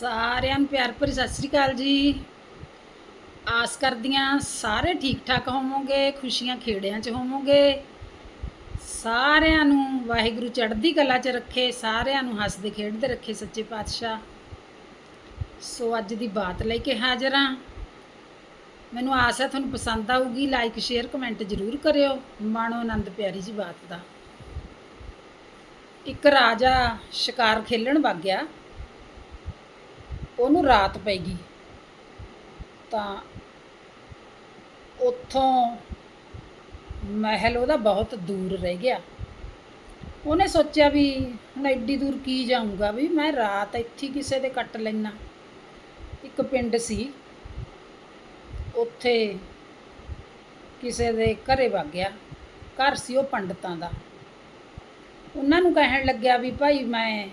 ਸਾਰਿਆਂ ਨੂੰ ਪਿਆਰ ਭਰੀ ਸਤਿ ਸ੍ਰੀ ਅਕਾਲ ਜੀ। ਆਸ ਕਰਦੀਆਂ ਸਾਰੇ ਠੀਕ ਠਾਕ ਹੋਵੋਗੇ, ਖੁਸ਼ੀਆਂ ਖੇੜਿਆਂ 'ਚ ਹੋਵੋਗੇ। ਸਾਰਿਆਂ ਨੂੰ ਵਾਹਿਗੁਰੂ ਚੜ੍ਹਦੀ ਕਲਾ 'ਚ ਰੱਖੇ, ਸਾਰਿਆਂ ਨੂੰ ਹੱਸਦੇ ਖੇਡਦੇ ਰੱਖੇ ਸੱਚੇ ਪਾਤਸ਼ਾਹ। ਸੋ ਅੱਜ ਦੀ ਬਾਤ ਲੈ ਕੇ ਹਾਜ਼ਰ ਹਾਂ। ਮੈਨੂੰ ਆਸ ਹੈ ਤੁਹਾਨੂੰ ਪਸੰਦ ਆਊਗੀ ਲਾਈਕ ਸ਼ੇਅਰ ਕਮੈਂਟ ਜ਼ਰੂਰ ਕਰਿਓ। ਮਾਣੋ ਆਨੰਦ ਪਿਆਰੀ ਜੀ ਬਾਤ ਦਾ। ਇੱਕ ਰਾਜਾ ਸ਼ਿਕਾਰ ਖੇਲਣ ਵਗ ਗਿਆ। ਉਹਨੂੰ ਰਾਤ ਪੈ ਗਈ। ਤਾਂ ਉੱਥੋਂ ਮਹਿਲ ਉਹਦਾ ਬਹੁਤ ਦੂਰ ਰਹਿ ਗਿਆ। ਉਹਨੇ ਸੋਚਿਆ ਵੀ ਹੁਣ ਐਡੀ ਦੂਰ ਕੀ ਜਾਊਂਗਾ ਵੀ ਮੈਂ ਰਾਤ ਇੱਥੇ ਕਿਸੇ ਦੇ ਕੱਟ ਲੈਣਾ ਇੱਕ ਪਿੰਡ ਸੀ। ਉੱਥੇ ਕਿਸੇ ਦੇ ਘਰੇ ਵਗ ਗਿਆ ਘਰ ਸੀ ਉਹ ਪੰਡਤਾਂ ਦਾ। ਉਹਨਾਂ ਨੂੰ ਕਹਿਣ ਲੱਗਿਆ ਵੀ ਭਾਈ ਮੈਂ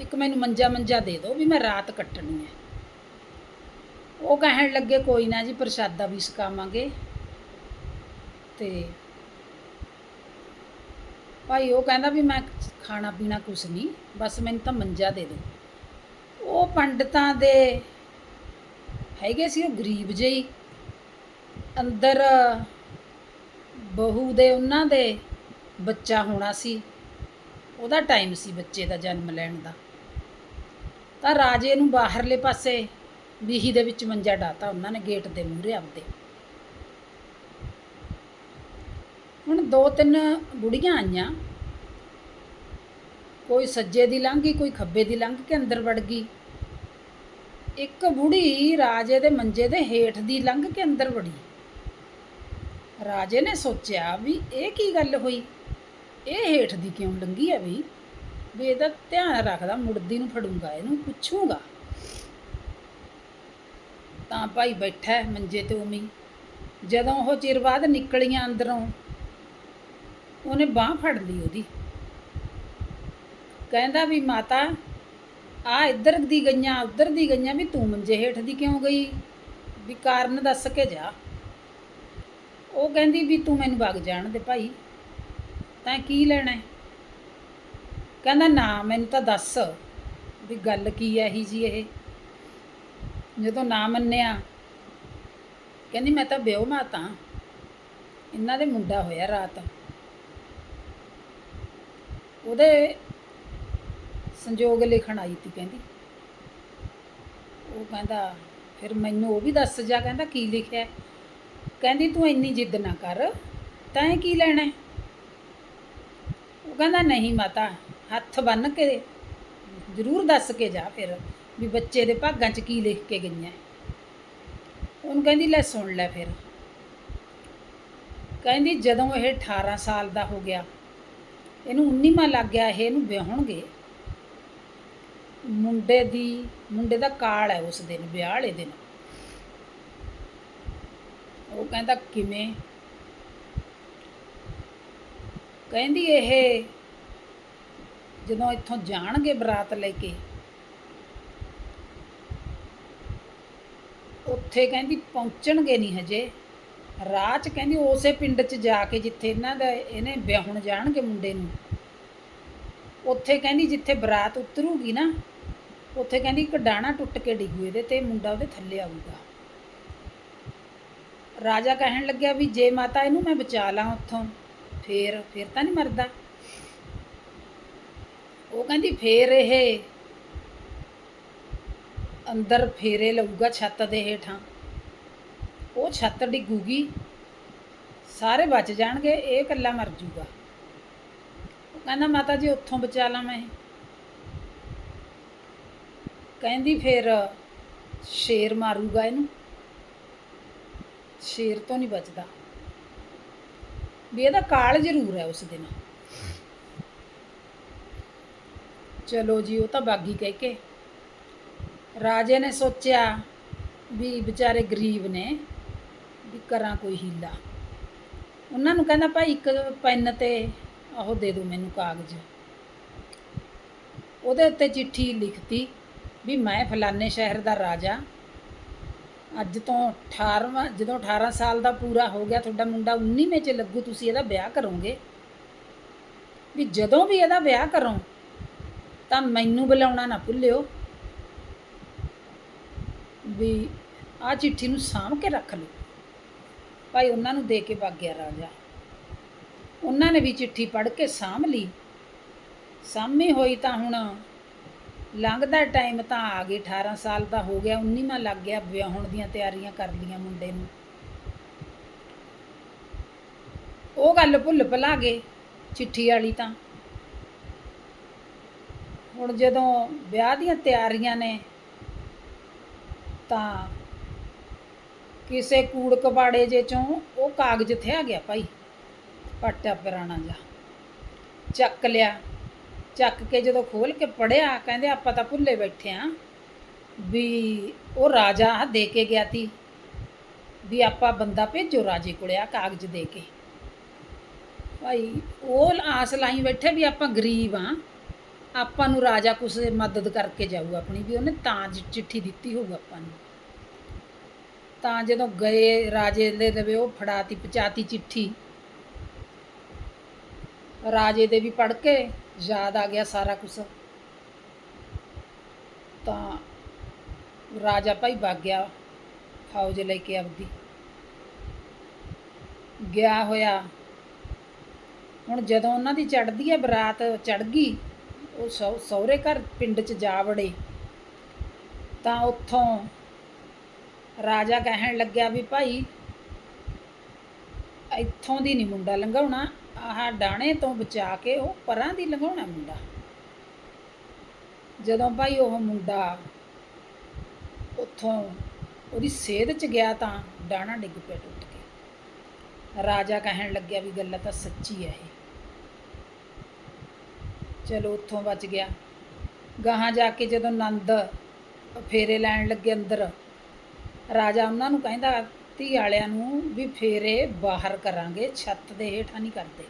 ਇੱਕ ਮੈਨੂੰ ਮੰਜਾ ਮੰਜਾ ਦੇ ਦਿਓ ਵੀ ਮੈਂ ਰਾਤ ਕੱਟਣੀ ਹੈ। ਉਹ ਕਹਿਣ ਲੱਗੇ, ਕੋਈ ਨਾ ਜੀ, ਪ੍ਰਸ਼ਾਦਾ ਵੀ ਸਕਾਵਾਂਗੇ ਤੇ ਭਾਈ ਉਹ ਕਹਿੰਦਾ ਵੀ ਮੈਂ ਖਾਣਾ ਪੀਣਾ ਕੁਛ ਨਹੀਂ, ਬਸ ਮੈਨੂੰ ਤਾਂ ਮੰਜਾ ਦੇ ਦਿਓ। ਉਹ ਪੰਡਤਾਂ ਦੇ ਹੈਗੇ ਸੀ, ਉਹ ਗਰੀਬ ਜਿਹੀ ਅੰਦਰ ਬਹੂ ਦੇ, ਉਹਨਾਂ ਦੇ ਬੱਚਾ ਹੋਣਾ ਸੀ। ਉਹਦਾ ਟਾਈਮ ਸੀ ਬੱਚੇ ਦਾ ਜਨਮ ਲੈਣ ਦਾ। ਤਾਂ ਰਾਜੇ ਨੂੰ ਬਾਹਰਲੇ ਪਾਸੇ ਬੀਹੀ ਦੇ ਵਿੱਚ ਮੰਜਾ ਡਾਤਾ ਉਹਨਾਂ ਨੇ ਗੇਟ ਦੇ ਮੂਹਰੇ ਆਪਦੇ। ਹੁਣ ਦੋ ਤਿੰਨ ਬੁੜੀਆਂ ਆਈਆਂ। ਕੋਈ ਸੱਜੇ ਦੀ ਲੰਘ ਗਈ, ਕੋਈ ਖੱਬੇ ਦੀ ਲੰਘ ਕੇ ਅੰਦਰ ਵੜ ਗਈ। ਇੱਕ ਬੁੜੀ ਰਾਜੇ ਦੇ ਮੰਜੇ ਦੇ ਹੇਠ ਦੀ ਲੰਘ ਕੇ ਅੰਦਰ ਵੜੀ। ਰਾਜੇ ਨੇ ਸੋਚਿਆ ਵੀ ਇਹ ਕੀ ਗੱਲ ਹੋਈ? ਇਹ ਹੇਠ ਦੀ ਕਿਉਂ ਲੰਗੀ ਹੈ ਵੀ ਵੀ ਇਹਦਾ ਧਿਆਨ ਰੱਖਦਾ, ਮੁੜਦੀ ਨੂੰ ਫੜੂੰਗਾ, ਇਹਨੂੰ ਪੁੱਛੂੰਗਾ। ਤਾਂ ਭਾਈ ਬੈਠਾ ਮੰਜੇ ਤੇ ਉਮੀ ਜਦੋਂ ਉਹ ਚਿਰ ਬਾਅਦ ਨਿਕਲੀਆਂ ਅੰਦਰੋਂ, ਉਹਨੇ ਬਾਹ ਫੜ ਲਈ ਉਹਦੀ। ਕਹਿੰਦਾ ਵੀ, ਮਾਤਾ ਆ ਇੱਧਰ ਦੀ ਗਈਆਂ, ਉੱਧਰ ਦੀ ਗਈਆਂ, ਵੀ ਤੂੰ ਮੰਜੇ ਹੇਠ ਦੀ ਕਿਉਂ ਗਈ? ਵੀ ਕਾਰਨ ਦੱਸ ਕੇ ਜਾ। ਉਹ ਕਹਿੰਦੀ ਵੀ, ਤੂੰ ਮੈਨੂੰ ਵਗ ਜਾਣ ਦੇ ਭਾਈ। ਤੈਂ ਕੀ ਲੈਣਾ ਹੈ? ਕਹਿੰਦਾ, ਨਾ, ਮੈਨੂੰ ਤਾਂ ਦੱਸ ਵੀ ਗੱਲ ਕੀ ਹੈ ਹੀ ਜੀ ਇਹ? ਜਦੋਂ ਨਾ ਮੰਨਿਆ, ਕਹਿੰਦੀ, ਮੈਂ ਤਾਂ ਬਿਓ ਮਾਤਾ ਇਹਨਾਂ ਦੇ ਮੁੰਡਾ ਹੋਇਆ ਰਾਤ। ਉਹਦੇ ਸੰਜੋਗ ਲਿਖਣ ਆਈ ਤੀ, ਕਹਿੰਦੀ। ਉਹ ਕਹਿੰਦਾ, ਫਿਰ ਮੈਨੂੰ ਉਹ ਵੀ ਦੱਸ ਜਾ। ਕਹਿੰਦਾ, ਕੀ ਲਿਖਿਆ? ਕਹਿੰਦੀ, ਤੂੰ ਇੰਨੀ ਜਿੱਦ ਨਾ ਕਰ। ਤੈਂ ਕੀ ਲੈਣਾ ਉਹ ਕਹਿੰਦਾ, ਨਹੀਂ ਮਾਤਾ ਹੱਥ ਬੰਨ ਕੇ ਜ਼ਰੂਰ ਦੱਸ ਕੇ ਜਾ ਫਿਰ ਵੀ ਬੱਚੇ ਦੇ ਭਾਗਾਂ 'ਚ ਕੀ ਲਿਖ ਕੇ ਗਈਆਂ। ਉਹਨੂੰ ਕਹਿੰਦੀ, ਲੈ ਸੁਣ ਲੈ ਫਿਰ। ਕਹਿੰਦੀ, ਜਦੋਂ ਇਹ 18 ਸਾਲ ਦਾ ਹੋ ਗਿਆ, ਇਹਨੂੰ 19ਵਾਂ ਲੱਗ ਗਿਆ, ਇਹ ਇਹਨੂੰ ਵਿਆਹਣਗੇ। ਮੁੰਡੇ ਦੀ, ਮੁੰਡੇ ਦਾ ਕਾਲ ਹੈ ਉਸ ਦਿਨ, ਵਿਆਹ ਵਾਲੇ ਦਿਨ। ਉਹ ਕਹਿੰਦਾ, ਕਿਵੇਂ? ਕਹਿੰਦੀ, ਇਹ ਜਦੋਂ ਇੱਥੋਂ ਜਾਣਗੇ ਬਰਾਤ ਲੈ ਕੇ, ਉੱਥੇ ਕਹਿੰਦੀ ਪਹੁੰਚਣਗੇ ਨਹੀਂ ਹਜੇ। ਰਾਹ 'ਚ ਕਹਿੰਦੀ ਉਸੇ ਪਿੰਡ 'ਚ ਜਾ ਕੇ ਜਿੱਥੇ ਇਹਨਾਂ ਦਾ ਇਹਨੇ ਵਿਆਹਣ ਜਾਣਗੇ ਮੁੰਡੇ ਨੂੰ। ਉੱਥੇ ਕਹਿੰਦੀ ਜਿੱਥੇ ਬਰਾਤ ਉਤਰੂਗੀ ਨਾ, ਉੱਥੇ ਕਹਿੰਦੀ ਇੱਕ ਡਾਣਾ ਟੁੱਟ ਕੇ ਡਿੱਗੂ ਇਹਦੇ ਤੇ, ਮੁੰਡਾ ਉਹਦੇ ਥੱਲੇ ਆਊਗਾ। ਰਾਜਾ ਕਹਿਣ ਲੱਗਿਆ ਵੀ ਜੇ ਮਾਤਾ ਇਹਨੂੰ ਮੈਂ ਬਚਾ ਲਾਂ ਉੱਥੋਂ, ਫੇਰ ਫੇਰ ਤਾਂ ਨਹੀਂ ਮਰਦਾ। ਉਹ ਕਹਿੰਦੀ, ਫੇਰ ਇਹ ਅੰਦਰ ਫੇਰੇ ਲਊਗਾ ਛੱਤ ਦੇ ਹੇਠਾਂ। ਉਹ ਛੱਤ ਡਿੱਗੂਗੀ, ਸਾਰੇ ਬਚ ਜਾਣਗੇ, ਇਹ ਇਕੱਲਾ ਮਰ ਜੂਗਾ। ਉਹ ਕਹਿੰਦਾ, ਮਾਤਾ ਜੀ, ਉੱਥੋਂ ਬਚਾ ਲਾਂ ਮੈਂ। ਕਹਿੰਦੀ, ਫਿਰ ਸ਼ੇਰ ਮਾਰੂਗਾ ਇਹਨੂੰ। ਸ਼ੇਰ ਤੋਂ ਨਹੀਂ ਬਚਦਾ। ਵੀ ਇਹਦਾ ਕਾਲ ਜ਼ਰੂਰ ਹੈ ਉਸ ਦਿਨ। ਚਲੋ ਜੀ, ਉਹ ਤਾਂ ਬਾਗੀ ਕਹਿ ਕੇ। ਰਾਜੇ ਨੇ ਸੋਚਿਆ ਵੀ ਵਿਚਾਰੇ ਗਰੀਬ ਨੇ, ਵੀ ਕਰਾਂ ਕੋਈ ਹੀਲਾ। ਉਹਨਾਂ ਨੂੰ ਕਹਿੰਦਾ, ਭਾਈ, ਇੱਕ ਪੈਨ ਤੇ ਉਹ ਦੇ ਦਿਓ ਮੈਨੂੰ ਕਾਗਜ਼। ਉਹਦੇ ਉੱਤੇ ਚਿੱਠੀ ਲਿਖਤੀ ਵੀ ਮੈਂ ਫਲਾਣੇ ਸ਼ਹਿਰ ਦਾ ਰਾਜਾ। ਅੱਜ ਤੋਂ 18ਵਾਂ ਜਦੋਂ 18 ਸਾਲ ਦਾ ਪੂਰਾ ਹੋ ਗਿਆ, ਤੁਹਾਡਾ ਮੁੰਡਾ 19ਵੇਂ ਚ ਲੱਗੂ, ਤੁਸੀਂ ਇਹਦਾ ਵਿਆਹ ਕਰੋਗੇ। ਵੀ ਜਦੋਂ ਵੀ ਇਹਦਾ ਵਿਆਹ ਕਰੋ ਤਾਂ ਮੈਨੂੰ ਬੁਲਾਉਣਾ ਨਾ ਭੁੱਲਿਓ। ਵੀ ਆ ਚਿੱਠੀ ਨੂੰ ਸਾਂਭ ਕੇ ਰੱਖ ਲਓ। ਭਾਈ ਉਹਨਾਂ ਨੂੰ ਦੇ ਕੇ ਵਗ ਗਿਆ ਰਾਜਾ। ਉਹਨਾਂ ਨੇ ਵੀ ਚਿੱਠੀ ਪੜ੍ਹ ਕੇ ਸਾਂਭ ਲਈ। ਸਾਂਭੀ ਹੋਈ ਤਾਂ ਹੁਣ ਲੰਘਦਾ ਟਾਈਮ ਤਾਂ ਆ ਗਈ। 18 ਸਾਲ ਦਾ ਹੋ ਗਿਆ 19ਵਾਂ ਲੱਗ ਗਿਆ ਵਿਆਹਣ ਦੀਆਂ ਤਿਆਰੀਆਂ ਕਰ ਲੀਆਂ ਮੁੰਡੇ ਨੂੰ। ਉਹ ਗੱਲ ਭੁੱਲ ਭੁਲਾ ਗਏ ਚਿੱਠੀ ਵਾਲੀ ਤਾਂ। ਹੁਣ ਜਦੋਂ ਵਿਆਹ ਦੀਆਂ ਤਿਆਰੀਆਂ ਨੇ, ਤਾਂ ਕਿਸੇ ਕੂੜ ਕਬਾੜੇ ਜੇ ਚੋਂ ਉਹ ਕਾਗਜ਼ ਥਿਆ ਗਿਆ ਭਾਈ ਪੱਟਾ ਪੁਰਾਣਾ ਜਾ ਚੱਕ ਲਿਆ, ਚੱਕ ਕੇ ਜਦੋਂ ਖੋਲ ਕੇ ਪੜਿਆ ਕਹਿੰਦੇ ਆਪਾਂ ਤਾਂ ਭੁੱਲੇ ਬੈਠੇ ਆਂ ਵੀ ਉਹ ਰਾਜਾ ਦੇ ਕੇ ਗਿਆ ਤੀ, ਵੀ ਆਪਾਂ ਬੰਦਾ ਭੇਜੋ ਰਾਜੇ ਕੋਲੇ ਆ ਕਾਗਜ਼ ਦੇ ਕੇ। ਭਾਈ, ਉਹ ਆਸ ਲਾਈ ਬੈਠੇ ਵੀ ਆਪਾਂ ਗਰੀਬ ਆ। ਆਪਾਂ ਨੂੰ ਰਾਜਾ ਕੁਛ ਮਦਦ ਕਰਕੇ ਜਾਊ ਆਪਣੀ, ਵੀ ਉਹਨੇ ਤਾਂ ਚਿੱਠੀ ਦਿੱਤੀ ਹੋਊ ਆਪਾਂ ਨੂੰ। ਤਾਂ ਜਦੋਂ ਗਏ ਰਾਜੇ ਦੇ ਦੇਵੇ, ਉਹ ਫੜਾਤੀ ਪਚਾਤੀ ਚਿੱਠੀ। ਰਾਜੇ ਦੇ ਵੀ ਪੜ ਕੇ ਯਾਦ ਆ ਗਿਆ ਸਾਰਾ ਕੁਝ ਤਾਂ ਰਾਜਾ ਭਾਈ ਵਗ ਗਿਆ, ਫੌਜ ਲੈ ਕੇ ਆਪਦੀ। ਗਿਆ ਹੋਇਆ। ਹੁਣ ਜਦੋਂ ਉਹਨਾਂ ਦੀ ਚੜਦੀ ਹੈ ਬਰਾਤ ਚੜ ਗਈ ਉਹ ਸਹੁਰੇ ਘਰ ਪਿੰਡ 'ਚ ਜਾ ਵੜੇ, ਤਾਂ ਉੱਥੋਂ ਰਾਜਾ ਕਹਿਣ ਲੱਗਿਆ ਵੀ ਭਾਈ, ਇੱਥੋਂ ਦੀ ਨਹੀਂ ਮੁੰਡਾ ਲੰਘਾਉਣਾ, ਆਹ ਡਾਣੇ ਤੋਂ ਬਚਾ ਕੇ ਉਹ ਪਰਾਂ ਦੀ ਲੰਘਾਉਣਾ ਮੁੰਡਾ। ਜਦੋਂ ਭਾਈ ਉਹ ਮੁੰਡਾ ਉੱਥੋਂ ਉਹਦੀ ਸੇਧ 'ਚ ਗਿਆ ਤਾਂ ਡਾਣਾ ਡਿੱਗ ਪਿਆ ਟੁੱਟ ਕੇ। ਰਾਜਾ ਕਹਿਣ ਲੱਗਿਆ ਵੀ ਗੱਲ ਤਾਂ ਸੱਚੀ ਹੈ ਇਹ। ਚਲੋ ਉੱਥੋਂ ਬਚ ਗਿਆ। ਗਾਹਾਂ ਜਾ ਕੇ ਜਦੋਂ ਨੰਦ ਫੇਰੇ ਲੈਣ ਲੱਗੇ ਅੰਦਰ, ਰਾਜਾ ਉਹਨਾਂ ਨੂੰ ਕਹਿੰਦਾ, ਧੀ ਵਾਲਿਆਂ ਨੂੰ ਵੀ ਫੇਰੇ ਬਾਹਰ ਕਰਾਂਗੇ, ਛੱਤ ਦੇ ਹੇਠਾਂ ਨਹੀਂ ਕਰਦੇ।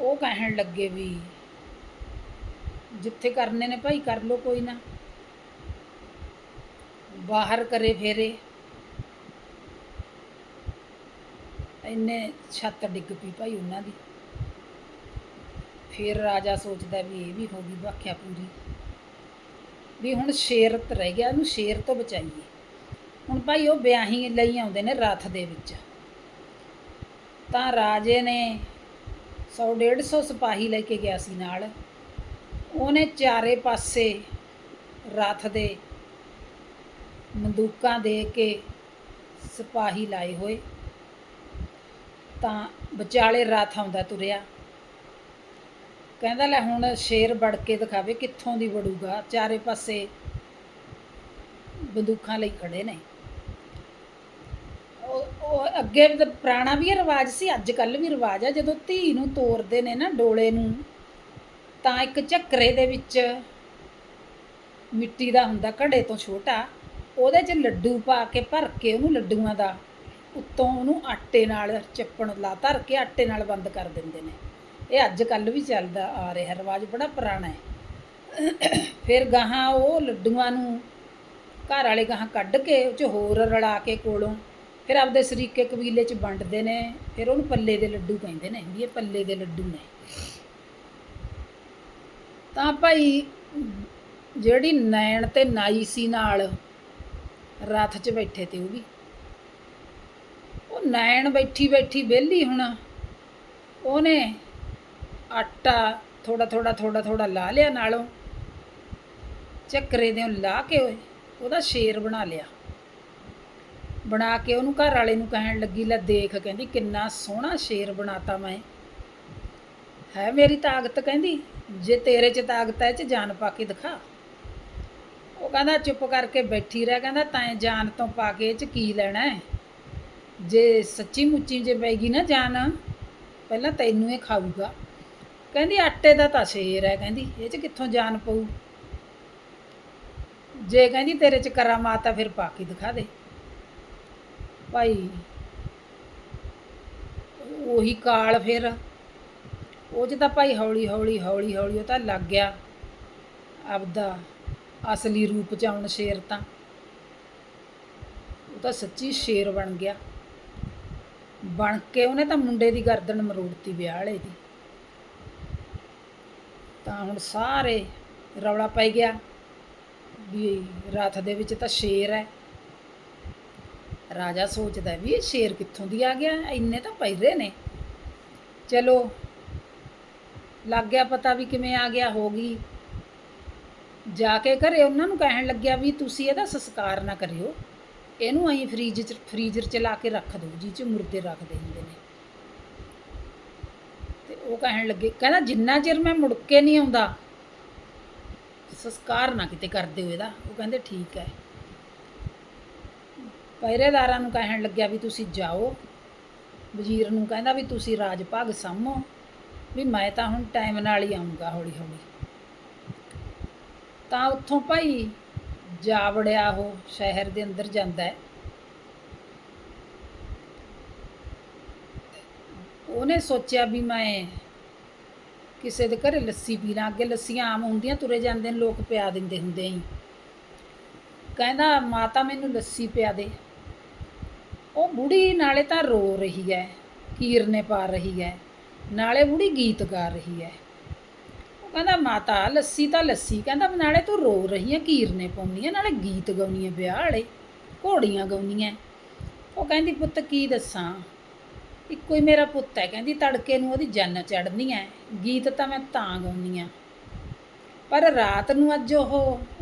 ਉਹ ਕਹਿਣ ਲੱਗੇ ਵੀ, ਜਿੱਥੇ ਕਰਨੇ ਨੇ ਭਾਈ ਕਰ ਲੋ ਕੋਈ ਨਾ। ਬਾਹਰ ਕਰੇ ਫੇਰੇ। ਇੰਨੇ ਛੱਤ ਡਿੱਗ ਪਈ ਭਾਈ ਉਹਨਾਂ ਦੀ। ਫਿਰ ਰਾਜਾ ਸੋਚਦਾ ਵੀ ਇਹ ਵੀ ਹੋ ਗਈ ਵਾਖਿਆ ਪੂਰੀ। ਵੀ ਹੁਣ ਸ਼ੇਰਤ ਰਹਿ ਗਿਆ, ਉਹਨੂੰ ਸ਼ੇਰ ਤੋਂ ਬਚਾਈਏ। ਹੁਣ ਭਾਈ ਉਹ ਵਿਆਹੀ ਲਈ ਆਉਂਦੇ ਨੇ ਰਥ ਦੇ ਵਿੱਚ। ਤਾਂ ਰਾਜੇ ਨੇ 100 150 ਸਿਪਾਹੀ ਲੈ ਕੇ ਗਿਆ ਸੀ ਨਾਲ। ਉਹਨੇ ਚਾਰੇ ਪਾਸੇ ਰਥ ਦੇ ਬੰਦੂਕਾਂ ਦੇ ਕੇ ਸਿਪਾਹੀ ਲਾਏ ਹੋਏ। ਤਾਂ ਵਿਚਾਲੇ ਰਥ ਆਉਂਦਾ ਤੁਰਿਆ। ਕਹਿੰਦਾ ਲੈ ਹੁਣ ਸ਼ੇਰ ਵੜ ਕੇ ਦਿਖਾਵੇ ਕਿੱਥੋਂ ਦੀ ਵੜੂਗਾ, ਚਾਰੇ ਪਾਸੇ ਬੰਦੂਕਾਂ ਲਈ ਖੜੇ ਨੇ। ਉਹ ਅੱਗੇ ਵੀ ਤਾਂ ਪੁਰਾਣਾ ਵੀ ਇਹ ਰਿਵਾਜ ਸੀ, ਅੱਜ ਕੱਲ ਵੀ ਰਿਵਾਜ ਆ, ਜਦੋਂ ਧੀ ਨੂੰ ਤੋਰਦੇ ਨੇ ਨਾ ਡੋਲੇ ਨੂੰ, ਤਾਂ ਇੱਕ ਝੱਕਰੇ ਦੇ ਵਿੱਚ ਮਿੱਟੀ ਦਾ ਹੁੰਦਾ ਘੜੇ ਤੋਂ ਛੋਟਾ, ਉਹਦੇ 'ਚ ਲੱਡੂ ਪਾ ਕੇ ਭਰ ਕੇ ਉਹਨੂੰ ਲੱਡੂਆਂ ਦਾ, ਉੱਤੋਂ ਉਹਨੂੰ ਆਟੇ ਨਾਲ ਚੱਪਣ ਲਾ ਧਰ ਕੇ ਆਟੇ ਨਾਲ ਬੰਦ ਕਰ ਦਿੰਦੇ ਨੇ। ਇਹ ਅੱਜ ਕੱਲ ਵੀ ਚੱਲਦਾ ਆ ਰਿਹਾ, ਰਿਵਾਜ ਬੜਾ ਪੁਰਾਣਾ ਹੈ। ਫਿਰ ਗਾਹਾਂ ਉਹ ਲੱਡੂਆਂ ਨੂੰ ਘਰ ਵਾਲੇ ਗਾਹਾਂ ਕੱਢ ਕੇ ਉਹ 'ਚ ਹੋਰ ਰਲਾ ਕੇ ਕੋਲੋਂ ਫਿਰ ਆਪਦੇ ਸਰੀਕੇ ਕਬੀਲੇ 'ਚ ਵੰਡਦੇ ਨੇ, ਫਿਰ ਉਹਨੂੰ ਪੱਲੇ ਦੇ ਲੱਡੂ ਕਹਿੰਦੇ ਨੇ, ਵੀ ਇਹ ਪੱਲੇ ਦੇ ਲੱਡੂ ਨੇ। ਤਾਂ ਭਾਈ ਜਿਹੜੀ ਨੈਣ ਤੇ ਨਾਈ ਸੀ ਨਾਲ ਰਥ 'ਚ ਬੈਠੇ ਤੇ ਉਹ ਵੀ। ਉਹ ਨੈਣ ਬੈਠੀ ਬੈਠੀ ਵਿਹਲੀ ਹੁਣ, ਉਹਨੇ ਆਟਾ ਥੋੜਾ ਥੋੜਾ ਥੋੜਾ ਥੋੜਾ ਲਾ ਲਿਆ ਨਾਲੋਂ। ਚੱਕਰੇ ਦੇ ਲਾ ਕੇ ਉਹਦਾ ਸ਼ੇਰ ਬਣਾ ਲਿਆ। ਬਣਾ ਕੇ ਉਹਨੂੰ ਘਰ ਵਾਲੇ ਨੂੰ ਕਹਿਣ ਲੱਗੀ, ਲੈ ਦੇਖ ਕਹਿੰਦੀ, ਕਿੰਨਾ ਸੋਹਣਾ ਸ਼ੇਰ ਬਣਾਤਾ ਮੈਂ। ਹੈ ਮੇਰੀ ਤਾਕਤ ਕਹਿੰਦੀ, ਜੇ ਤੇਰੇ 'ਚ ਤਾਕਤ ਹੈ 'ਚ ਜਾਨ ਪਾ ਕੇ ਦਿਖਾ। ਉਹ ਕਹਿੰਦਾ, ਚੁੱਪ ਕਰਕੇ ਬੈਠੀ ਰਹਿ, ਕਹਿੰਦਾ, ਤੈਂ ਜਾਨ ਤੋਂ ਪਾ ਕੇ ਇਹ 'ਚ ਕੀ ਲੈਣਾ ਹੈ? ਜੇ ਸੱਚੀ ਮੁੱਚੀ ਜੇ ਪੈਗੀ ਨਾ ਜਾਨ, ਪਹਿਲਾਂ ਤੈਨੂੰ ਇਹ ਖਾਊਗਾ। ਕਹਿੰਦੀ ਆਟੇ ਦਾ ਤਾਂ ਸ਼ੇਰ ਹੈ, ਕਹਿੰਦੀ ਇਹ 'ਚ ਕਿੱਥੋਂ ਜਾਨ ਪਊ? ਜੇ ਕਹਿੰਦੀ ਤੇਰੇ 'ਚ ਕਰਾਮਾਤ ਆ ਫਿਰ ਪਾ ਕੇ ਦਿਖਾ ਦੇ। ਭਾਈ, ਉਹੀ ਕਾਲ ਫਿਰ, ਉਹ 'ਚ ਤਾਂ ਭਾਈ ਹੌਲੀ ਹੌਲੀ ਹੌਲੀ ਹੌਲੀ ਉਹ ਤਾਂ ਲੱਗ ਗਿਆ। ਆਪਦਾ ਅਸਲੀ ਰੂਪ 'ਚ ਆਉਣ ਸ਼ੇਰ ਤਾਂ। ਉਹ ਤਾਂ ਸੱਚੀ ਸ਼ੇਰ ਬਣ ਗਿਆ। ਬਣ ਕੇ ਉਹਨੇ ਤਾਂ ਮੁੰਡੇ ਦੀ ਗਰਦਨ ਮਰੋੜਤੀ ਵਿਆਹ ਵਾਲੇ ਦੀ। ਤਾਂ ਹੁਣ ਸਾਰੇ ਰੌਲਾ ਪੈ ਗਿਆ ਵੀ ਰਾਤ ਦੇ ਵਿੱਚ ਤਾਂ ਸ਼ੇਰ ਹੈ। ਰਾਜਾ ਸੋਚਦਾ ਵੀ ਇਹ ਸ਼ੇਰ ਕਿੱਥੋਂ ਦੀ ਆ ਗਿਆ, ਇੰਨੇ ਤਾਂ ਪੈਰੇ ਨੇ। ਚਲੋ, ਲੱਗ ਗਿਆ ਪਤਾ ਵੀ ਕਿਵੇਂ ਆ ਗਿਆ, ਹੋ ਗਈ। ਜਾ ਕੇ ਘਰੇ ਉਹਨਾਂ ਨੂੰ ਕਹਿਣ ਲੱਗਿਆ ਵੀ ਤੁਸੀਂ ਇਹਦਾ ਸੰਸਕਾਰ ਨਾ ਕਰਿਓ। ਇਹਨੂੰ ਅਸੀਂ ਫ੍ਰੀਜ ਚ ਫ੍ਰੀਜ਼ਰ ਚ ਲਾ ਕੇ ਰੱਖ ਦਿਓ ਜੀ ਚ ਮੁਰਦੇ ਰੱਖਦੇ ਹੁੰਦੇ ਨੇ। ਉਹ ਕਹਿਣ ਲੱਗੇ, ਕਹਿੰਦਾ ਜਿੰਨਾ ਚਿਰ ਮੈਂ ਮੁੜ ਕੇ ਨਹੀਂ ਆਉਂਦਾ, ਸੰਸਕਾਰ ਨਾ ਕਿਤੇ ਕਰਦੇ ਦਿਓ ਇਹਦਾ। ਉਹ ਕਹਿੰਦੇ ਠੀਕ ਹੈ। ਪਹਿਰੇਦਾਰਾਂ ਨੂੰ ਕਹਿਣ ਲੱਗਿਆ ਵੀ ਤੁਸੀਂ ਜਾਓ। ਵਜ਼ੀਰ ਨੂੰ ਕਹਿੰਦਾ ਵੀ ਤੁਸੀਂ ਰਾਜ ਭਾਗ ਸਾਂਭੋ। ਵੀ ਮੈਂ ਤਾਂ ਹੁਣ ਟਾਈਮ ਨਾਲ ਹੀ ਆਉਂਗਾ ਹੌਲੀ ਹੌਲੀ ਤਾਂ ਉੱਥੋਂ ਭਾਈ ਜਾ ਵੜਿਆ ਉਹ ਸ਼ਹਿਰ ਦੇ ਅੰਦਰ ਜਾਂਦਾ ਹੈ। ਉਹਨੇ ਸੋਚਿਆ ਵੀ ਮੈਂ ਕਿਸੇ ਦੇ ਘਰੇ ਲੱਸੀ ਪੀ ਲਾਂ, ਅੱਗੇ ਲੱਸੀਆਂ ਆਮ ਹੁੰਦੀਆਂ, ਤੁਰੇ ਜਾਂਦੇ ਨੇ, ਲੋਕ ਪਿਆ ਦਿੰਦੇ ਹੁੰਦੇ ਹੀ ਕਹਿੰਦਾ, ਮਾਤਾ, ਮੈਨੂੰ ਲੱਸੀ ਪਿਆ ਦੇ। ਉਹ ਬੁੜੀ ਨਾਲੇ ਤਾਂ ਰੋ ਰਹੀ ਹੈ ਕੀਰਨੇ ਪਾ ਰਹੀ ਹੈ, ਨਾਲੇ ਬੁੜੀ ਗੀਤ ਗਾ ਰਹੀ ਹੈ। ਉਹ ਕਹਿੰਦਾ, ਮਾਤਾ, ਲੱਸੀ ਤਾਂ ਲੱਸੀ। ਕਹਿੰਦਾ, ਨਾਲੇ ਤੂੰ ਰੋ ਰਹੀ ਹੈ ਕੀਰਨੇ ਪਾਉਣੀ ਹੈ, ਨਾਲੇ ਗੀਤ ਗਾਉਣੀ ਹੈ, ਵਿਆਹ ਵਾਲੇ ਘੋੜੀਆਂ ਗਾਉਣੀਆਂ। ਉਹ ਕਹਿੰਦੀ, ਪੁੱਤ, ਕੀ ਦੱਸਾਂ? ਇੱਕੋ ਹੀ ਮੇਰਾ ਪੁੱਤ ਹੈ, ਕਹਿੰਦੀ ਤੜਕੇ ਨੂੰ ਉਹਦੀ ਜੰਨ ਚੜ੍ਹਨੀ ਹੈ, ਗੀਤ ਤਾਂ ਮੈਂ ਤਾਂ ਗਾਉਂਦੀ ਆ ਪਰ ਰਾਤ ਨੂੰ ਅੱਜ ਉਹ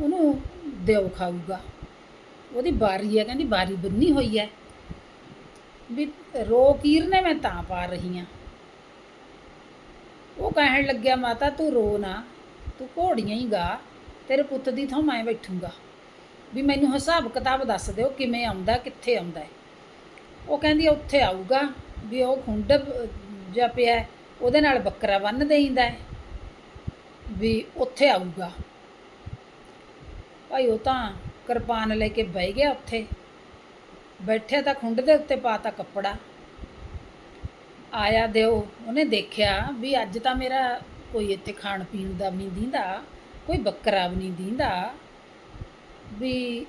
ਉਹਨੂੰ ਦਿਓ ਖਾਊਗਾ। ਉਹਦੀ ਬਾਰੀ ਹੈ, ਕਹਿੰਦੀ ਬਾਰੀ ਬੰਨੀ ਹੋਈ ਹੈ। ਵੀ ਰੋ ਕੀਰਨੇ ਮੈਂ ਤਾਂ ਪਾ ਰਹੀ ਆ ਉਹ ਕਹਿਣ ਲੱਗਿਆ, ਮਾਤਾ ਤੂੰ ਰੋ ਨਾ, ਤੂੰ ਘੋੜੀਆਂ ਹੀ ਗਾ, ਤੇਰੇ ਪੁੱਤ ਦੀ ਥਾਂ ਮੈਂ ਬੈਠੂੰਗਾ। ਵੀ ਮੈਨੂੰ ਹਿਸਾਬ ਕਿਤਾਬ ਦੱਸ ਦਿਓ, ਕਿਵੇਂ ਆਉਂਦਾ, ਕਿੱਥੇ ਆਉਂਦਾ ਉਹ ਕਹਿੰਦੀ, ਉੱਥੇ ਆਊਗਾ। ਵੀ ਉਹ ਖੁੰਡ ਜਿਹਾ ਪਿਆ ਉਹਦੇ ਨਾਲ ਬੱਕਰਾ ਬੰਨ ਦੇਈਂਦਾ ਵੀ ਉੱਥੇ ਆਊਗਾ। ਭਾਈ ਉਹ ਤਾਂ ਕਿਰਪਾਨ ਲੈ ਕੇ ਬਹਿ ਗਿਆ ਉੱਥੇ। ਬੈਠਿਆ ਤਾਂ ਖੁੰਡ ਦੇ ਉੱਤੇ ਪਾਤਾ ਕੱਪੜਾ। ਆਇਆ ਦਿਓ, ਉਹਨੇ ਦੇਖਿਆ ਵੀ ਅੱਜ ਤਾਂ ਮੇਰਾ ਕੋਈ ਇੱਥੇ ਖਾਣ ਪੀਣ ਦਾ ਵੀ ਨਹੀਂ ਦਿੰਦਾ, ਕੋਈ ਬੱਕਰਾ ਵੀ ਨਹੀਂ ਦਿੰਦਾ। ਵੀ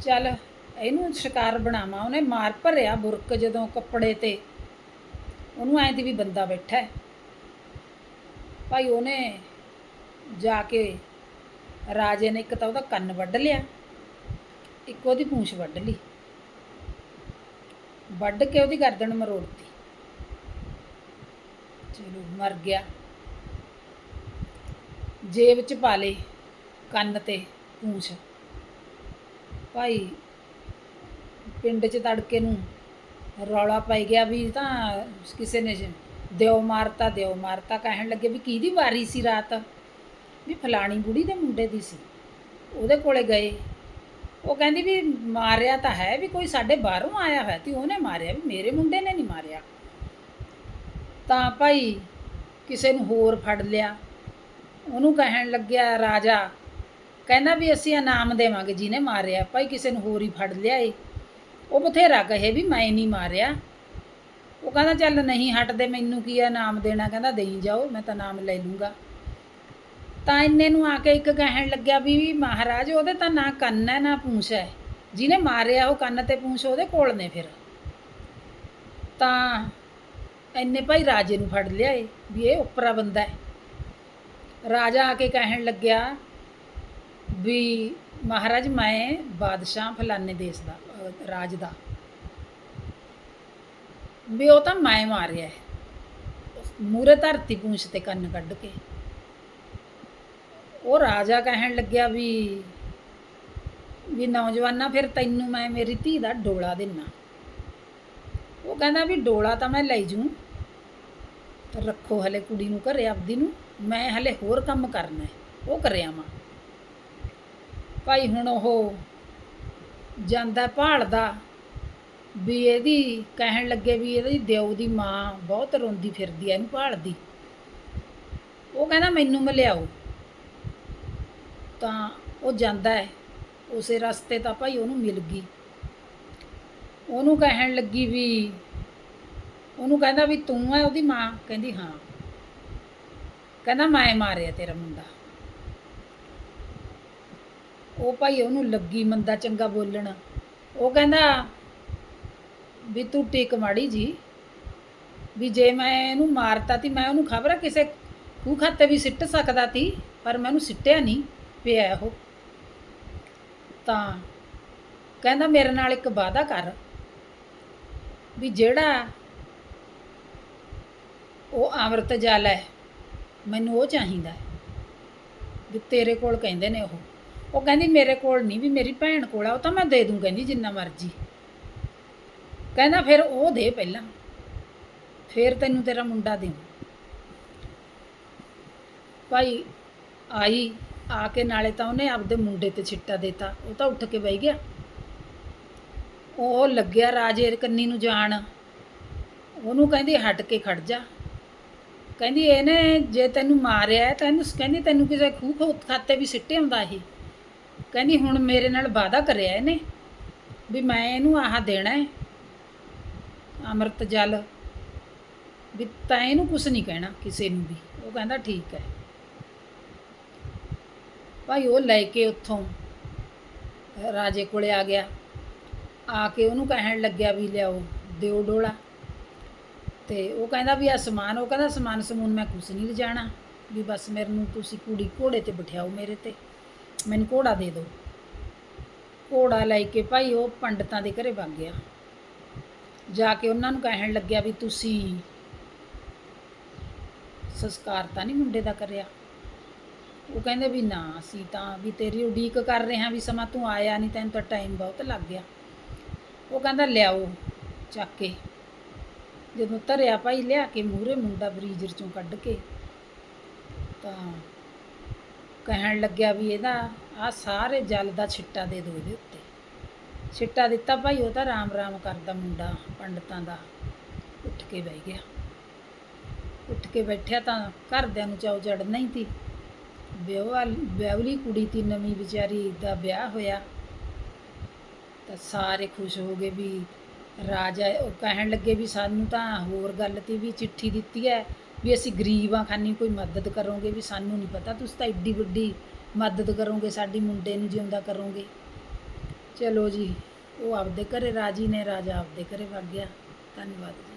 ਚੱਲ, ਇਹਨੂੰ ਸ਼ਿਕਾਰ ਬਣਾਵਾਂ, ਉਹਨੇ ਮਾਰ ਭਰਿਆ ਬੁਰਕ ਜਦੋਂ ਕੱਪੜੇ ਤੇ। ਉਹਨੂੰ ਐਂ ਦੀ ਵੀ ਬੰਦਾ ਬੈਠਾ ਹੈ। ਭਾਈ ਉਹਨੇ ਜਾ ਕੇ ਰਾਜੇ ਨੇ ਇੱਕ ਤਾਂ ਉਹਦਾ ਕੰਨ ਵੱਢ ਲਿਆ, ਇੱਕ ਉਹਦੀ ਪੂੰਛ ਵੱਢ ਲਈ। ਵੱਢ ਕੇ ਉਹਦੀ ਗਰਦਨ ਮਰੋੜਤੀ। ਚਲੋ, ਮਰ ਗਿਆ। ਜੇਬ ਚ ਪਾ ਲੇ ਕੰਨ ਤੇ ਪੂੰਛ। ਭਾਈ ਪਿੰਡ ਚ ਤੜਕੇ ਨੂੰ ਰੌਲਾ ਪੈ ਗਿਆ ਵੀ ਤਾਂ ਕਿਸੇ ਨੇ ਦਿਓ ਮਾਰਤਾ ਦਿਓ ਮਾਰਤਾ ਕਹਿਣ ਲੱਗੇ ਵੀ ਕਿਹਦੀ ਵਾਰੀ ਸੀ ਰਾਤ? ਵੀ ਫਲਾਣੀ ਬੁੜੀ ਦੇ ਮੁੰਡੇ ਦੀ ਸੀ। ਉਹਦੇ ਕੋਲੇ ਗਏ। ਉਹ ਕਹਿੰਦੀ ਵੀ ਮਾਰਿਆ ਤਾਂ ਹੈ ਵੀ ਕੋਈ ਸਾਡੇ ਬਾਹਰੋਂ ਆਇਆ ਹੋਇਆ ਤੇ ਉਹਨੇ ਮਾਰਿਆ ਵੀ ਮੇਰੇ ਮੁੰਡੇ ਨੇ ਨਹੀਂ ਮਾਰਿਆ। ਤਾਂ ਭਾਈ ਕਿਸੇ ਨੂੰ ਹੋਰ ਫੜ ਲਿਆ। ਉਹਨੂੰ ਕਹਿਣ ਲੱਗਿਆ, ਰਾਜਾ, ਕਹਿੰਦਾ ਵੀ ਅਸੀਂ ਇਨਾਮ ਦੇਵਾਂਗੇ ਜਿਹਨੇ ਮਾਰਿਆ। ਭਾਈ ਕਿਸੇ ਨੂੰ ਹੋਰ ਹੀ ਫੜ ਲਿਆ ਏ। ਉਹ ਬਥੇਰਾ ਕਹੇ ਵੀ ਮੈਂ ਨਹੀਂ ਮਾਰਿਆ। ਉਹ ਕਹਿੰਦਾ, ਚੱਲ ਨਹੀਂ ਹਟਦੇ, ਮੈਨੂੰ ਕੀ ਆ, ਨਾਮ ਦੇਣਾ? ਕਹਿੰਦਾ, ਦੇਈ ਜਾਓ, ਮੈਂ ਤਾਂ ਨਾਮ ਲੈ ਲੂੰਗਾ। ਤਾਂ ਇੰਨੇ ਨੂੰ ਆ ਕੇ ਇੱਕ ਕਹਿਣ ਲੱਗਿਆ ਵੀ ਮਹਾਰਾਜ, ਉਹਦੇ ਤਾਂ ਨਾ ਕੰਨ ਹੈ, ਨਾ ਪੂੰਛ ਹੈ। ਜਿਹਨੇ ਮਾਰਿਆ, ਉਹ ਕੰਨ ਤੇ ਪੂੰਛ, ਉਹਦੇ ਕੋਲ ਨੇ ਫਿਰ। ਤਾਂ ਇੰਨੇ ਭਾਈ ਰਾਜੇ ਨੂੰ ਫੜ ਲਿਆ ਏ ਵੀ ਇਹ ਉੱਪਰਾ ਬੰਦਾ ਹੈ। ਰਾਜਾ ਆ ਕੇ ਕਹਿਣ ਲੱਗਿਆ ਵੀ ਮਹਾਰਾਜ, ਮੈਂ ਬਾਦਸ਼ਾਹ ਫਲਾਨੇ ਦੇਸ਼ ਦਾ, ਅਹ, ਰਾਜ ਦਾ। ਵੀ ਉਹ ਤਾਂ ਮੈਂ ਮਾਰਿਆ ਹੈ। ਮੂਰੇ ਧਰਤੀ ਪੂੰਛ ਤੇ ਕੰਨ ਕੱਢ ਕੇ। ਉਹ ਰਾਜਾ ਕਹਿਣ ਲੱਗਿਆ ਵੀ ਵੀ ਨੌਜਵਾਨਾ, ਫਿਰ ਤੈਨੂੰ ਮੈਂ ਮੇਰੀ ਧੀ ਦਾ ਡੋਲਾ ਦੇਣਾ ਉਹ ਕਹਿੰਦਾ ਵੀ ਡੋਲਾ ਤਾਂ ਮੈਂ ਲੈ ਜੂ। ਰੱਖੋ ਹਲੇ ਕੁੜੀ ਨੂੰ ਘਰੇ ਆਪਦੀ ਨੂੰ। ਮੈਂ ਹਲੇ ਹੋਰ ਕੰਮ ਕਰਨਾ ਹੈ। ਉਹ ਕਰਿਆ ਮਾਂ। ਭਾਈ ਹੁਣ ਉਹ ਜਾਂਦਾ ਭਾਲਦਾ ਵੀ ਇਹਦੀ ਕਹਿਣ ਲੱਗੇ ਵੀ ਇਹਦੀ ਦਿਓ ਦੀ ਮਾਂ ਬਹੁਤ ਰੋਂਦੀ ਫਿਰਦੀ ਐ ਇਹਨੂੰ ਭਾਲਦੀ। ਉਹ ਕਹਿੰਦਾ ਮੈਨੂੰ ਮਿਲਿਆਓ। ਤਾਂ ਉਹ ਜਾਂਦਾ ਹੈ। ਉਸੇ ਰਸਤੇ ਤਾਂ ਭਾਈ ਉਹਨੂੰ ਮਿਲ ਗਈ। ਉਹਨੂੰ ਕਹਿਣ ਲੱਗੀ ਵੀ ਉਹਨੂੰ ਕਹਿੰਦਾ ਵੀ ਤੂੰ ਹੈ ਉਹਦੀ ਮਾਂ। ਕਹਿੰਦੀ ਹਾਂ। ਕਹਿੰਦਾ ਮੈਂ ਮਾਰਿਆ ਤੇਰਾ ਮੁੰਡਾ। ਉਹ ਭਾਈ ਉਹਨੂੰ ਲੱਗੀ ਮੰਦਾ ਚੰਗਾ ਬੋਲਣ। ਉਹ ਕਹਿੰਦਾ, ਵੀ ਤੂੰ ਟਿਕ ਮਾੜੀ ਜੀ। ਵੀ ਜੇ ਮੈਂ ਇਹਨੂੰ ਮਾਰਤਾ ਤੀ, ਮੈਂ ਉਹਨੂੰ ਖਬਰ ਕਿਸੇ ਖੂਹ ਖਾਤੇ ਵੀ ਸਿੱਟ ਸਕਦਾ ਤੀ, ਪਰ ਮੈਂ ਉਹਨੂੰ ਸਿੱਟਿਆ ਨਹੀਂ ਪਿਆ ਉਹ ਤਾਂ ਕਹਿੰਦਾ, ਮੇਰੇ ਨਾਲ ਇੱਕ ਵਾਅਦਾ ਕਰ। ਵੀ ਜਿਹੜਾ ਉਹ ਅੰਮ੍ਰਿਤ ਜਲ ਹੈ, ਮੈਨੂੰ ਉਹ ਚਾਹੀਦਾ ਵੀ ਤੇਰੇ ਕੋਲ ਕਹਿੰਦੇ ਨੇ ਉਹ। ਉਹ ਕਹਿੰਦੀ ਮੇਰੇ ਕੋਲ ਨਹੀਂ, ਵੀ ਮੇਰੀ ਭੈਣ ਕੋਲ ਆ, ਉਹ ਤਾਂ ਮੈਂ ਦੇ ਦੂੰ ਕਹਿੰਦੀ ਜਿੰਨਾ ਮਰਜ਼ੀ। ਕਹਿੰਦਾ ਫਿਰ ਉਹ ਦੇ ਪਹਿਲਾਂ, ਫਿਰ ਤੈਨੂੰ ਤੇਰਾ ਮੁੰਡਾ ਦੇਵਾਂ ਭਾਈ ਆਈ, ਆ ਕੇ ਨਾਲੇ ਤਾਂ ਉਹਨੇ ਆਪਦੇ ਮੁੰਡੇ ਤੇ ਛਿੱਟਾ ਦੇਤਾ, ਉਹ ਤਾਂ ਉੱਠ ਕੇ ਬਹਿ ਗਿਆ। ਉਹ ਲੱਗਿਆ ਰਾਜੇ ਕੰਨੀ ਨੂੰ ਜਾਣ, ਉਹਨੂੰ ਕਹਿੰਦੀ ਹਟ ਕੇ ਖੜ ਜਾ। ਕਹਿੰਦੀ ਇਹਨੇ ਜੇ ਤੈਨੂੰ ਮਾਰਿਆ ਤਾਂ ਇਹਨੂੰ ਕਹਿੰਦੀ ਤੈਨੂੰ ਕਿਸੇ ਖੂਹ ਖਾਤੇ ਵੀ ਸਿੱਟੇ ਹੁੰਦਾ ਇਹ। ਕਹਿੰਦੀ ਹੁਣ ਮੇਰੇ ਨਾਲ ਵਾਅਦਾ ਕਰਿਆ ਇਹਨੇ ਵੀ ਮੈਂ ਇਹਨੂੰ ਆਹ ਦੇਣਾ ਹੈ, ਅੰਮ੍ਰਿਤ ਜਲ, ਵੀ ਤਾਂ ਇਹਨੂੰ ਕੁਝ ਨਹੀਂ ਕਹਿਣਾ ਕਿਸੇ ਨੂੰ ਵੀ। ਉਹ ਕਹਿੰਦਾ ਠੀਕ ਹੈ। ਭਾਈ ਉਹ ਲੈ ਕੇ ਉੱਥੋਂ ਰਾਜੇ ਕੋਲੇ ਆ ਗਿਆ। ਆ ਕੇ ਉਹਨੂੰ ਕਹਿਣ ਲੱਗਿਆ ਵੀ ਲਿਆਓ, ਦਿਓ ਡੋਲਾ। ਤੇ ਉਹ ਕਹਿੰਦਾ ਵੀ ਆ ਸਮਾਨ, ਉਹ ਕਹਿੰਦਾ ਸਮਾਨ ਸਮੂਨ ਮੈਂ ਕੁਛ ਨਹੀਂ ਲਿਜਾਣਾ। ਵੀ ਬਸ ਮੇਰੇ ਨੂੰ ਤੁਸੀਂ ਕੁੜੀ ਘੋੜੇ ਤੇ ਬਿਠਾਓ ਮੇਰੇ ਤੇ। ਮੈਨੂੰ ਘੋੜਾ ਦੇ ਦਿਓ। ਘੋੜਾ ਲੈ ਕੇ ਭਾਈ ਉਹ ਪੰਡਤਾਂ ਦੇ ਘਰੇ ਵਗ ਗਿਆ। ਜਾ ਕੇ ਉਹਨਾਂ ਨੂੰ ਕਹਿਣ ਲੱਗਿਆ ਵੀ ਤੁਸੀਂ ਸੰਸਕਾਰ ਤਾਂ ਨਹੀਂ ਮੁੰਡੇ ਦਾ ਕਰਿਆ। ਉਹ ਕਹਿੰਦੇ ਵੀ ਨਾ, ਅਸੀਂ ਤਾਂ ਵੀ ਤੇਰੀ ਉਡੀਕ ਕਰ ਰਹੇ ਹਾਂ ਵੀ ਸਮਾਂ ਤੂੰ ਆਇਆ ਨਹੀਂ, ਤੈਨੂੰ ਤਾਂ ਟਾਈਮ ਬਹੁਤ ਲੱਗ ਗਿਆ। ਉਹ ਕਹਿੰਦਾ, ਲਿਆਓ ਚੱਕ ਕੇ। ਜਦੋਂ ਧਰਿਆ ਭਾਈ, ਲਿਆ ਕੇ ਮੂਰੇ ਮੁੰਡਾ ਬਰੀਜਰ ਚੋਂ ਕੱਢ ਕੇ, ਤਾਂ ਕਹਿਣ ਲੱਗਿਆ ਵੀ ਇਹਦਾ ਆ ਸਾਰੇ ਜਲ ਦਾ ਛਿੱਟਾ ਦੇ ਦਿਓ ਇਹਦੇ ਉੱਤੇ। ਛਿੱਟਾ ਦਿੱਤਾ ਭਾਈ, ਉਹ ਤਾਂ ਰਾਮ ਰਾਮ ਕਰਦਾ ਮੁੰਡਾ ਪੰਡਤਾਂ ਦਾ। ਉੱਠ ਕੇ ਬਹਿ ਗਿਆ। ਉੱਠ ਕੇ ਬੈਠਿਆ ਤਾਂ ਘਰਦਿਆਂ ਨੂੰ ਚਾਉ ਚੜਨਾ ਹੀ ਤੀ। ਵਿਆਹ ਵਿਆਹਲੀ ਕੁੜੀ ਤੀ, ਨਵੀਂ ਵਿਚਾਰੀ ਦਾ ਵਿਆਹ ਹੋਇਆ। ਤਾਂ ਸਾਰੇ ਖੁਸ਼ ਹੋ ਗਏ ਵੀ ਰਾਜਾ, ਉਹ ਕਹਿਣ ਲੱਗੇ ਵੀ ਸਾਨੂੰ ਤਾਂ ਹੋਰ ਗੱਲ ਤੀ ਵੀ ਚਿੱਠੀ ਦਿੱਤੀ ਹੈ। ਵੀ ਅਸੀਂ ਗਰੀਬ ਆ, ਖਾਨੀ ਕੋਈ ਮਦਦ ਕਰੋਗੇ ਵੀ ਸਾਨੂੰ ਨਹੀਂ ਪਤਾ। ਤੁਸੀਂ ਤਾਂ ਐਡੀ ਵੱਡੀ ਮਦਦ ਕਰੋਗੇ, ਸਾਡੀ ਮੁੰਡੇ ਨੂੰ ਜਿਉਂਦਾ ਕਰੋਗੇ। ਚਲੋ ਜੀ, ਉਹ ਆਪਦੇ ਘਰੇ ਰਾਜੀ ਨੇ, ਰਾਜਾ ਆਪਦੇ ਘਰੇ ਵਗ ਗਿਆ। ਧੰਨਵਾਦ